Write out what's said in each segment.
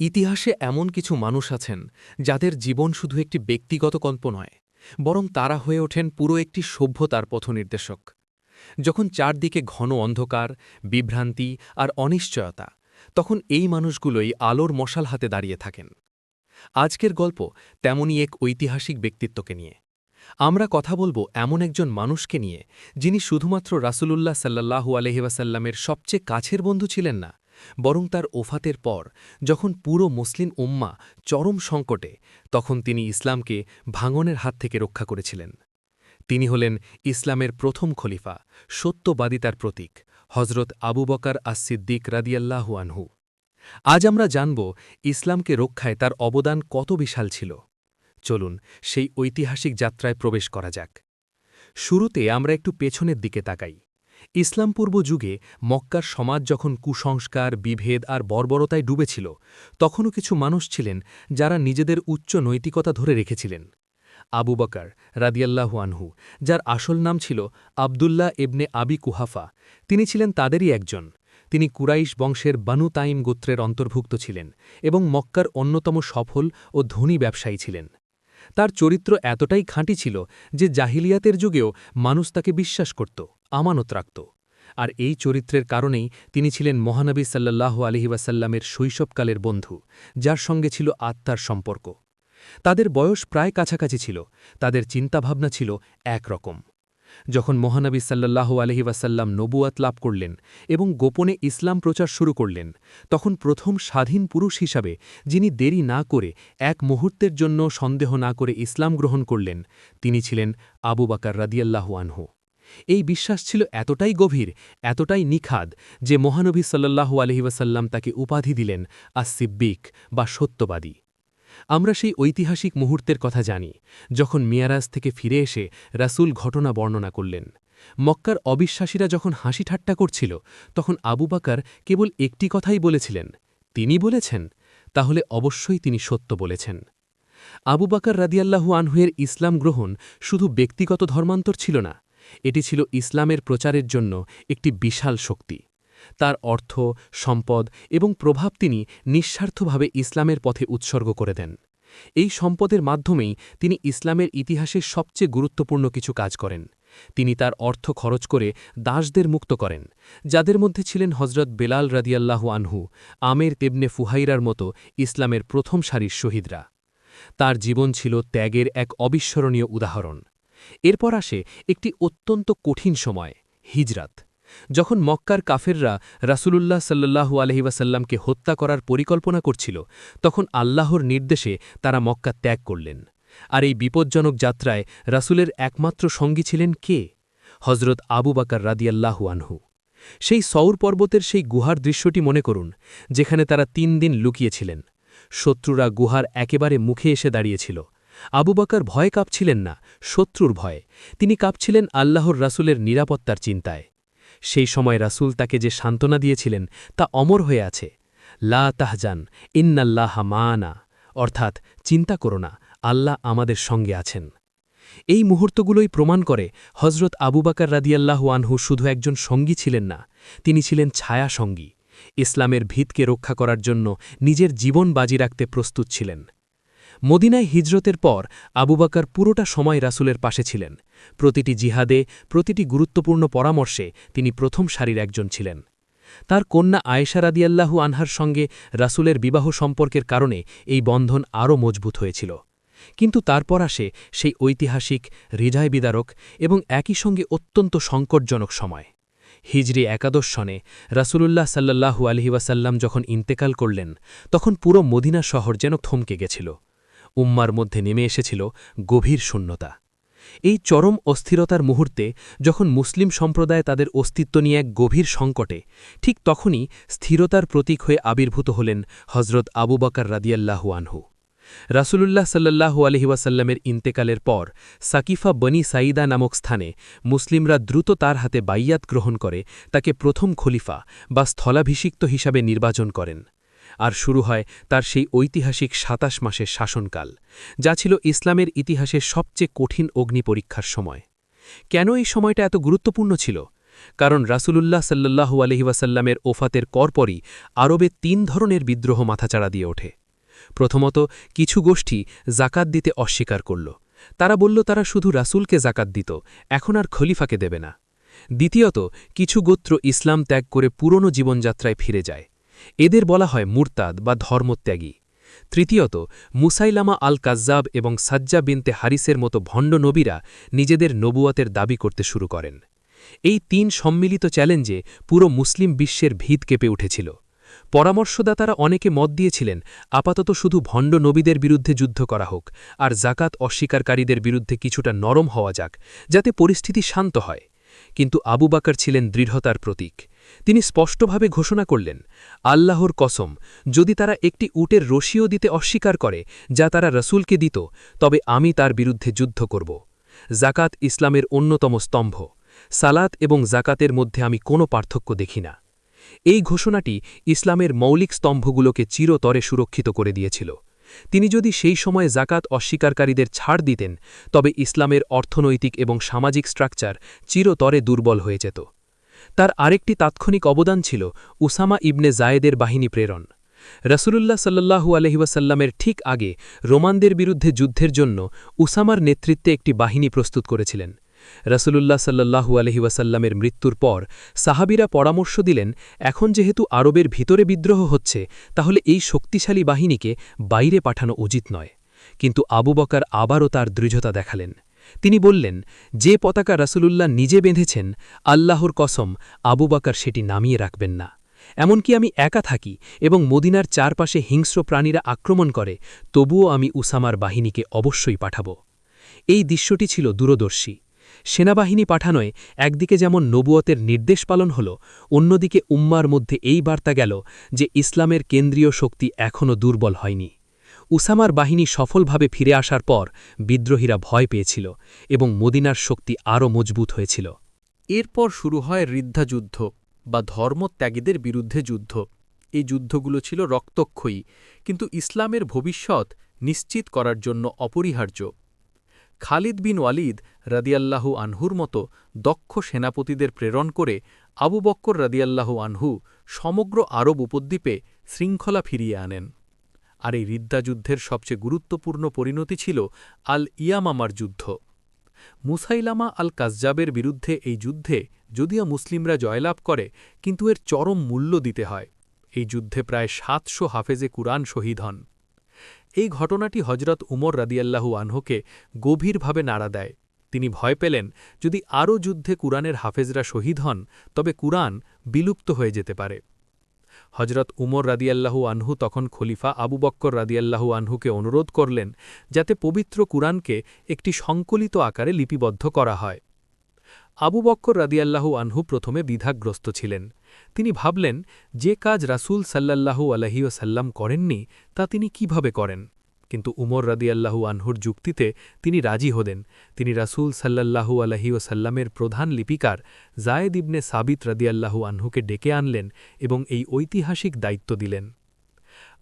ইতিহাসে এমন কিছু মানুষ আছেন, যাদের জীবন শুধু একটি ব্যক্তিগত কল্প নয়, বরং তারা হয়ে ওঠেন পুরো একটি সভ্যতার পথনির্দেশক। যখন চারদিকে ঘন অন্ধকার, বিভ্রান্তি আর অনিশ্চয়তা, তখন এই মানুষগুলোই আলোর মশাল হাতে দাঁড়িয়ে থাকেন। আজকের গল্প তেমনই এক ঐতিহাসিক ব্যক্তিত্বকে নিয়ে। আমরা কথা বলব এমন একজন মানুষকে নিয়ে, যিনি শুধুমাত্র রাসূলুল্লাহ সাল্লাহু আলহিবাসাল্লামের সবচেয়ে কাছের বন্ধু ছিলেন না বরং তার ওফাতের পর, যখন পুরো মুসলিম উম্মা চরম সংকটে, তখন তিনি ইসলামকে ভাঙনের হাত থেকে রক্ষা করেছিলেন। তিনি হলেন ইসলামের প্রথম খলিফা সত্যবাদিতার প্রতীক হজরত আবু বকার আস সিদ্দিক রাদিয়াল্লাহু আনহু। আজ আমরা জানব ইসলামকে রক্ষায় তার অবদান কত বিশাল ছিল। চলুন সেই ঐতিহাসিক যাত্রায় প্রবেশ করা যাক। শুরুতে আমরা একটু পেছনের দিকে তাকাই। ইসলাম পূর্ব যুগে মক্কার সমাজ যখন কুসংস্কার, বিভেদ আর বর্বরতায় ডুবেছিল, তখনও কিছু মানুষ ছিলেন যারা নিজেদের উচ্চ নৈতিকতা ধরে রেখেছিলেন। আবু বকার রাদিয়াল্লাহু আনহু, যার আসল নাম ছিল আবদুল্লাহ এবনে আবি কুহাফা, তিনি ছিলেন তাদেরই একজন। তিনি কুরাইশ বংশের বানু তাইম গোত্রের অন্তর্ভুক্ত ছিলেন এবং মক্কার অন্যতম সফল ও ধনী ব্যবসায়ী ছিলেন। তার চরিত্র এতটাই খাঁটি ছিল যে জাহিলিয়াতের যুগেও মানুষ তাকে বিশ্বাস করত। আমানত রাখত আর এই চরিত্রের কারণেই তিনি ছিলেন মহানবী সাল্লাহ আলহিবাসাল্লামের শৈশবকালের বন্ধু, যার সঙ্গে ছিল আত্মার সম্পর্ক। তাদের বয়স প্রায় কাছাকাছি ছিল, তাদের চিন্তাভাবনা ছিল একরকম। যখন মহানবী সাল্লাহ আলহি ওয়াসাল্লাম নবুয়াত লাভ করলেন এবং গোপনে ইসলাম প্রচার শুরু করলেন, তখন প্রথম স্বাধীন পুরুষ হিসাবে যিনি দেরি না করে এক মুহূর্তের জন্য সন্দেহ না করে ইসলাম গ্রহণ করলেন, তিনি ছিলেন আবু বাকার রাদিয়াল্লাহু আনহু। এই বিশ্বাস ছিল এতটাই গভীর, এতটাই নিখাদ, যে মহানবী সাল্লাহু আলহিবাসাল্লাম তাকে উপাধি দিলেন আসিব্বিক বা সত্যবাদী। আমরা সেই ঐতিহাসিক মুহূর্তের কথা জানি, যখন মিয়ারাজ থেকে ফিরে এসে রাসুল ঘটনা বর্ণনা করলেন। মক্কার অবিশ্বাসীরা যখন হাসি ঠাট্টা করছিল, তখন আবু বাকার কেবল একটি কথাই বলেছিলেন, তিনি বলেছেন, তাহলে অবশ্যই তিনি সত্য বলেছেন। আবু বাকার রাদিয়াল্লাহু আনহুয়ের ইসলাম গ্রহণ শুধু ব্যক্তিগত ধর্মান্তর ছিল না এটি ছিল ইসলামের প্রচারের জন্য একটি বিশাল শক্তি। তার অর্থ, সম্পদ এবং প্রভাব তিনি নিঃস্বার্থভাবে ইসলামের পথে উৎসর্গ করে দেন। এই সম্পদের মাধ্যমেই তিনি ইসলামের ইতিহাসের সবচেয়ে গুরুত্বপূর্ণ কিছু কাজ করেন। তিনি তার অর্থ খরচ করে দাসদের মুক্ত করেন, যাদের মধ্যে ছিলেন হজরত বেলাল রাদিয়াল্লাহু আনহু, আমের তেবনে ফুহাইরার মতো ইসলামের প্রথম সারির শহীদরা। তার জীবন ছিল ত্যাগের এক অবিস্মরণীয় উদাহরণ। এরপর আসে একটি অত্যন্ত কঠিন সময়, হিজরাত। যখন মক্কার কাফেররা রাসূলুল্লাহ সাল্লাহু আলহিবাসাল্লামকে হত্যা করার পরিকল্পনা করছিল, তখন আল্লাহর নির্দেশে তারা মক্কা ত্যাগ করলেন। আর এই বিপজ্জনক যাত্রায় রাসূলের একমাত্র সঙ্গী ছিলেন কে? হজরত আবু বাকার রাদিয়াল্লাহু আনহু। সেই সৌর পর্বতের সেই গুহার দৃশ্যটি মনে করুন, যেখানে তারা তিন দিন লুকিয়েছিলেন। শত্রুরা গুহার একেবারে মুখে এসে দাঁড়িয়েছিল। আবু বাকার ভয় কাঁপছিলেন না, শত্রুর ভয়ে। তিনি কাঁপছিলেন আল্লাহর রাসুলের নিরাপত্তার চিন্তায়। সেই সময় রাসুল তাকে যে সান্ত্বনা দিয়েছিলেন, তা অমর হয়ে আছে। লা তাহজান, ইন্নাল্লাহ মানা অর্থাৎ চিন্তা করো না, আল্লাহ আমাদের সঙ্গে আছেন। এই মুহূর্তগুলোই প্রমাণ করে হজরত আবু বাকার রাদিয়াল্লাহু আনহু শুধু একজন সঙ্গী ছিলেন না, তিনি ছিলেন ছায়া সঙ্গী। ইসলামের ভিতকে রক্ষা করার জন্য নিজের জীবন বাজি রাখতে প্রস্তুত ছিলেন। মদিনায় হিজরতের পর আবু বাকার পুরোটা সময় রাসুলের পাশে ছিলেন। প্রতিটি জিহাদে, প্রতিটি গুরুত্বপূর্ণ পরামর্শে তিনি প্রথম সারির একজন ছিলেন। তার কন্যা আয়েশা রাদিয়াল্লাহু আনহার সঙ্গে রাসুলের বিবাহ সম্পর্কের কারণে এই বন্ধন আরও মজবুত হয়েছিল। কিন্তু তারপর আসে সেই ঐতিহাসিক হৃদয় বিদারক এবং একই সঙ্গে অত্যন্ত সংকটজনক সময়। হিজরি একাদশ সনে রাসুলুল্লাহ সাল্লাহু আলহিবাসাল্লাম যখন ইন্তেকাল করলেন, তখন পুরো মদিনা শহর যেন থমকে গেছিল। উম্মার মধ্যে নেমে এসেছিল গভীর শূন্যতা। এই চরম অস্থিরতার মুহূর্তে যখন মুসলিম সম্প্রদায় তাদের অস্তিত্ব নিয়ে এক গভীর সংকটে, ঠিক তখনই স্থিরতার প্রতীক হয়ে আবির্ভূত হলেন হজরত আবু বকার রাদিয়াল্লাহু আনহু। রাসুলুল্লাহ সাল্লাহু আলহিওয়াসাল্লামের ইন্তেকালের পর সাকিফা বনি সাইদা নামক স্থানে মুসলিমরা দ্রুত তার হাতে বাইয়াত গ্রহণ করে, তাকে প্রথম খলিফা বা স্থলাভিষিক্ত হিসাবে নির্বাচন করেন। আর শুরু হয় তার সেই ঐতিহাসিক সাতাশ মাসের শাসনকাল, যা ছিল ইসলামের ইতিহাসের সবচেয়ে কঠিন অগ্নি পরীক্ষার সময়। কেন এই সময়টা এত গুরুত্বপূর্ণ ছিল? কারণ রাসূলুল্লাহ সাল্লাল্লাহু আলহি ওয়াসাল্লামের ওফাতের পরপরই আরবে তিন ধরনের বিদ্রোহ মাথাচাড়া দিয়ে ওঠে। প্রথমত, কিছু গোষ্ঠী জাকাত দিতে অস্বীকার করল। তারা বলল, তারা শুধু রাসূলকে জাকাত দিত, এখন আর খলিফাকে দেবে না। দ্বিতীয়ত, কিছু গোত্র ইসলাম ত্যাগ করে পুরনো জীবনযাত্রায় ফিরে যায়। এদের বলা হয় মুরতাদ বা ধর্মত্যাগী। তৃতীয়ত, মুসাইলামা আল কাজ্জাব এবং সাজ্জা বিনতে হারিসের মতো ভণ্ড নবীরা নিজেদের নবুয়াতের দাবি করতে শুরু করেন। এই তিন সম্মিলিত চ্যালেঞ্জে পুরো মুসলিম বিশ্বের ভিত কেঁপে উঠেছিল। পরামর্শদাতারা অনেকে মত দিয়েছিলেন, আপাতত শুধু ভণ্ড নবীদের বিরুদ্ধে যুদ্ধ করা হোক, আর জাকাত অস্বীকারীদের বিরুদ্ধে কিছুটা নরম হওয়া যাক, যাতে পরিস্থিতি শান্ত হয়। কিন্তু আবু বাকর ছিলেন দৃঢ়তার প্রতীক। তিনি স্পষ্টভাবে ঘোষণা করলেন, আল্লাহর কসম, যদি তারা একটি উটের রশিও দিতে অস্বীকার করে, যা তারা রসুলকে দিত, তবে আমি তার বিরুদ্ধে যুদ্ধ করব। জাকাত ইসলামের অন্যতম স্তম্ভ। সালাত এবং জাকাতের মধ্যে আমি কোনো পার্থক্য দেখি না। এই ঘোষণাটি ইসলামের মৌলিক স্তম্ভগুলোকে চিরতরে সুরক্ষিত করে দিয়েছিল। তিনি যদি সেই সময়ে জাকাত অস্বীকারীদের ছাড় দিতেন, তবে ইসলামের অর্থনৈতিক এবং সামাজিক স্ট্রাকচার চিরতরে দুর্বল হয়ে যেত। তার আরেকটি তাৎক্ষণিক অবদান ছিল উসামা ইবনে জায়েদের বাহিনী প্রেরণ। রসুলুল্লাহ সাল্লাহু আলহিবাসাল্লামের ঠিক আগে রোমানদের বিরুদ্ধে যুদ্ধের জন্য উসামার নেতৃত্বে একটি বাহিনী প্রস্তুত করেছিলেন। রসুলুল্লাহ সাল্লাহু আলহিবাসাল্লামের মৃত্যুর পর সাহাবিরা পরামর্শ দিলেন, এখন যেহেতু আরবের ভিতরে বিদ্রোহ হচ্ছে, তাহলে এই শক্তিশালী বাহিনীকে বাইরে পাঠানো উচিত নয়। কিন্তু আবু বকার আবারও তার দৃঢ়তা দেখালেন। তিনি বললেন, যে পতাকা রাসুলুল্লাহ নিজে বেঁধেছেন, আল্লাহর কসম, আবু বাকার সেটি নামিয়ে রাখবেন না। এমনকি আমি একা থাকি এবং মদিনার চারপাশে হিংস্র প্রাণীরা আক্রমণ করে, তবুও আমি উসামার বাহিনীকে অবশ্যই পাঠাব। এই দৃশ্যটি ছিল দূরদর্শী। সেনাবাহিনী পাঠানোয় একদিকে যেমন নবুয়তের নির্দেশ পালন হল, অন্যদিকে উম্মার মধ্যে এই বার্তা গেল যে ইসলামের কেন্দ্রীয় শক্তি এখনও দুর্বল হয়নি। উসামার বাহিনী সফলভাবে ফিরে আসার পর বিদ্রোহীরা ভয় পেয়েছিল এবং মদিনার শক্তি আরও মজবুত হয়েছিল। এরপর শুরু হয় ঋদ্ধাযুদ্ধ বা ধর্মত্যাগীদের বিরুদ্ধে যুদ্ধ। এই যুদ্ধগুলো ছিল রক্তক্ষয়ী, কিন্তু ইসলামের ভবিষ্যৎ নিশ্চিত করার জন্য অপরিহার্য। খালিদ বিন ওয়ালিদ রাদিয়াল্লাহু আনহুর মতো দক্ষ সেনাপতিদের প্রেরণ করে আবু বক্কর রাদিয়াল্লাহু আনহু সমগ্র আরব উপদ্বীপে শৃঙ্খলা ফিরিয়ে আনেন। আর এই রিদ্দাযুদ্ধের সবচেয়ে গুরুত্বপূর্ণ পরিণতি ছিল আল ইয়ামামার যুদ্ধ। মুসাইলামা আল কাজ্জাবের বিরুদ্ধে এই যুদ্ধে যদিও মুসলিমরা জয়লাভ করে, কিন্তু এর চরম মূল্য দিতে হয়। এই যুদ্ধে প্রায় সাতশো হাফেজে কুরআন শহীদ হন। এই ঘটনাটি হজরত উমর রাদিয়াল্লাহু আনহুকে গভীরভাবে নাড়া দেয়। তিনি ভয় পেলেন, যদি আরও যুদ্ধে কুরআনের হাফেজরা শহীদ হন, তবে কুরআন বিলুপ্ত হয়ে যেতে পারে। হজরত উমর রাদিয়াল্লাহু আনহু তখন খলিফা আবু বক্কর রাদিয়াল্লাহু আনহুকে অনুরোধ করলেন যাতে পবিত্র কুরআনকে একটি সংকলিত আকারে লিপিবদ্ধ করা হয়। আবু বক্কর রাদিয়াল্লাহু আনহু প্রথমে দ্বিধাগ্রস্ত ছিলেন। তিনি ভাবলেন, যে কাজ রাসুল সাল্লাল্লাহু আলহিউসাল্লাম করেননি, তা তিনি কীভাবে করেন? কিন্তু উমর রাদিয়াল্লাহু আনহুর যুক্তিতে তিনি রাজি হলেন। তিনি রাসুল সাল্লাহু সাল্লাল্লাহু আলহিউসাল্লামের প্রধান লিপিকার জায়েদ ইবনে সাবিত রাদিয়াল্লাহু আনহুকে ডেকে আনলেন এবং এই ঐতিহাসিক দায়িত্ব দিলেন।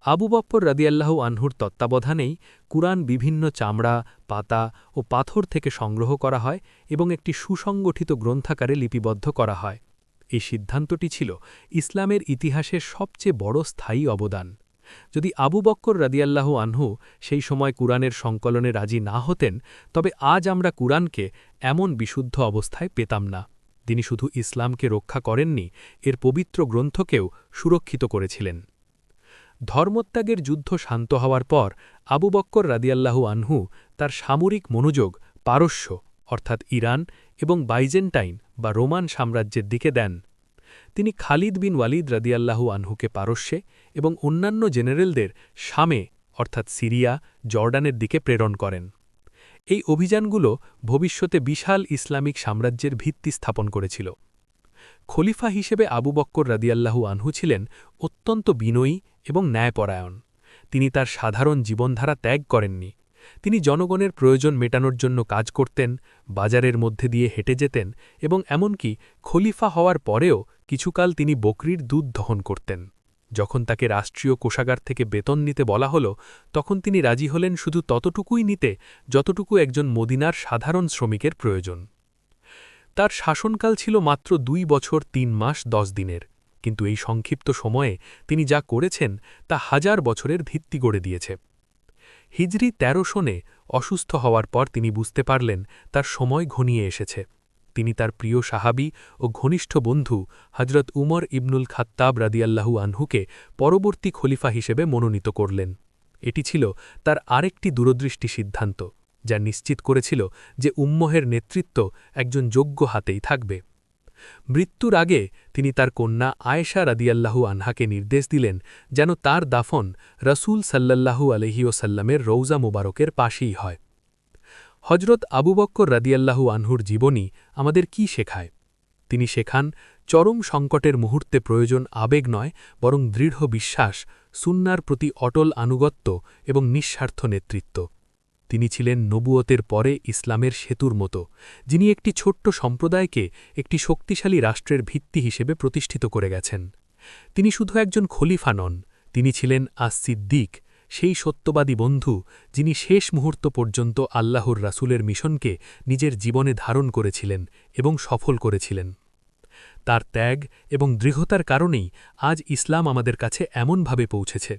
আবু বপ্পর রাদিয়াল্লাহু আনহুর তত্ত্বাবধানেই কুরআন বিভিন্ন চামড়া, পাতা ও পাথর থেকে সংগ্রহ করা হয় এবং একটি সুসংগঠিত গ্রন্থাকারে লিপিবদ্ধ করা হয়। এই সিদ্ধান্তটি ছিল ইসলামের ইতিহাসের সবচেয়ে বড় স্থায়ী অবদান। যদি আবু বক্কর রাদিয়াল্লাহু আনহু সেই সময় কুরআনের সংকলনে রাজি না হতেন, তবে আজ আমরা কুরআনকে এমন বিশুদ্ধ অবস্থায় পেতাম না। তিনি শুধু ইসলামকে রক্ষা করেননি, এর পবিত্র গ্রন্থকেও সুরক্ষিত করেছিলেন। ধর্মত্যাগের যুদ্ধ শান্ত হওয়ার পর আবু বক্কর রাদিয়াল্লাহু আনহু তার সামরিক মনোযোগ পারস্য, অর্থাৎ ইরান এবং বাইজেন্টাইন বা রোমান সাম্রাজ্যের দিকে দেন। তিনি খালিদ বিন ওয়ালিদ রাদিয়াল্লাহু আনহুকে পারস্যে এবং অন্যান্য জেনারেলদের শামে, অর্থাৎ সিরিয়া, জর্ডানের দিকে প্রেরণ করেন। এই অভিযানগুলো ভবিষ্যতে বিশাল ইসলামিক সাম্রাজ্যের ভিত্তি স্থাপন করেছিল। খলিফা হিসেবে আবু বক্কর রাদিয়াল্লাহু আনহু ছিলেন অত্যন্ত বিনয়ী এবং ন্যায়পরায়ণ। তিনি তার সাধারণ জীবনধারা ত্যাগ করেননি। তিনি জনগণের প্রয়োজন মেটানোর জন্য কাজ করতেন, বাজারের মধ্যে দিয়ে হেঁটে যেতেন এবং এমনকি খলিফা হওয়ার পরেও কিছুকাল তিনি বকরির দুধ দহন করতেন। যখন তাকে রাষ্ট্রীয় কোষাগার থেকে বেতন নিতে বলা হল, তখন তিনি রাজি হলেন শুধু ততটুকুই নিতে যতটুকু একজন মদিনার সাধারণ শ্রমিকের প্রয়োজন। তার শাসনকাল ছিল মাত্র দুই বছর তিন মাস দশ দিনের। কিন্তু এই সংক্ষিপ্ত সময়ে তিনি যা করেছেন তা হাজার বছরের ভিত্তি গড়ে দিয়েছে। হিজরি তেরো শোনে অসুস্থ হওয়ার পর তিনি বুঝতে পারলেন তার সময় ঘনিয়ে এসেছে। তিনি তার প্রিয় সাহাবি ও ঘনিষ্ঠ বন্ধু হজরত উমর ইবনুল খাত্তাব রাদিয়াল্লাহু আনহুকে পরবর্তী খলিফা হিসেবে মনোনীত করলেন। এটি ছিল তার আরেকটি দূরদৃষ্টি সিদ্ধান্ত, যা নিশ্চিত করেছিল যে উম্মহের নেতৃত্ব একজন যোগ্য হাতেই থাকবে। মৃত্যুর আগে তিনি তার কন্যা আয়েশা রাদিয়াল্লাহু আনহাকে নির্দেশ দিলেন যেন তার দাফন রসুল সাল্লাল্লাহু আলহিউসাল্লামের রৌজা মুবারকের পাশেই হয়। হজরত আবু বক্কর রাদিয়াল্লাহু আনহুর জীবনী আমাদের কি শেখায়? তিনি শেখান, চরম সংকটের মুহূর্তে প্রয়োজন আবেগ নয়, বরং দৃঢ় বিশ্বাস, সুন্নার প্রতি অটল আনুগত্য এবং নিঃস্বার্থ নেতৃত্ব। তিনি ছিলেন নবুয়তের পরে ইসলামের সেতুর মতো, যিনি একটি ছোট্ট সম্প্রদায়কে একটি শক্তিশালী রাষ্ট্রের ভিত্তি হিসেবে প্রতিষ্ঠিত করে গেছেন। তিনি শুধু একজন খলিফা নন, তিনি ছিলেন আস সিদ্দিক সেই সত্যবাদী বন্ধু যিনি শেষ মুহূর্ত পর্যন্ত আল্লাহর রাসূলের মিশনকে নিজের জীবনে ধারণ করেছিলেন এবং সফল করেছিলেন। তার ত্যাগ এবং দৃঢ়তার কারণেই আজ ইসলাম আমাদের কাছে এমনভাবে পৌঁছেছে।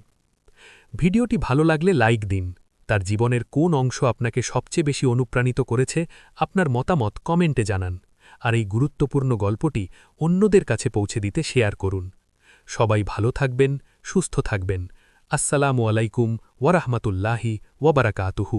ভিডিওটি ভালো লাগলে লাইক দিন তার জীবনের কোন অংশ আপনাকে সবচেয়ে বেশি অনুপ্রাণিত করেছে, আপনার মতামত কমেন্টে জানান। আর এই গুরুত্বপূর্ণ গল্পটি অন্যদের কাছে পৌঁছে দিতে শেয়ার করুন। সবাই ভালো থাকবেন, সুস্থ থাকবেন। আসসালামু আলাইকুম ওয়ারাহমাতুল্লাহি ওয়াবারাকাতুহু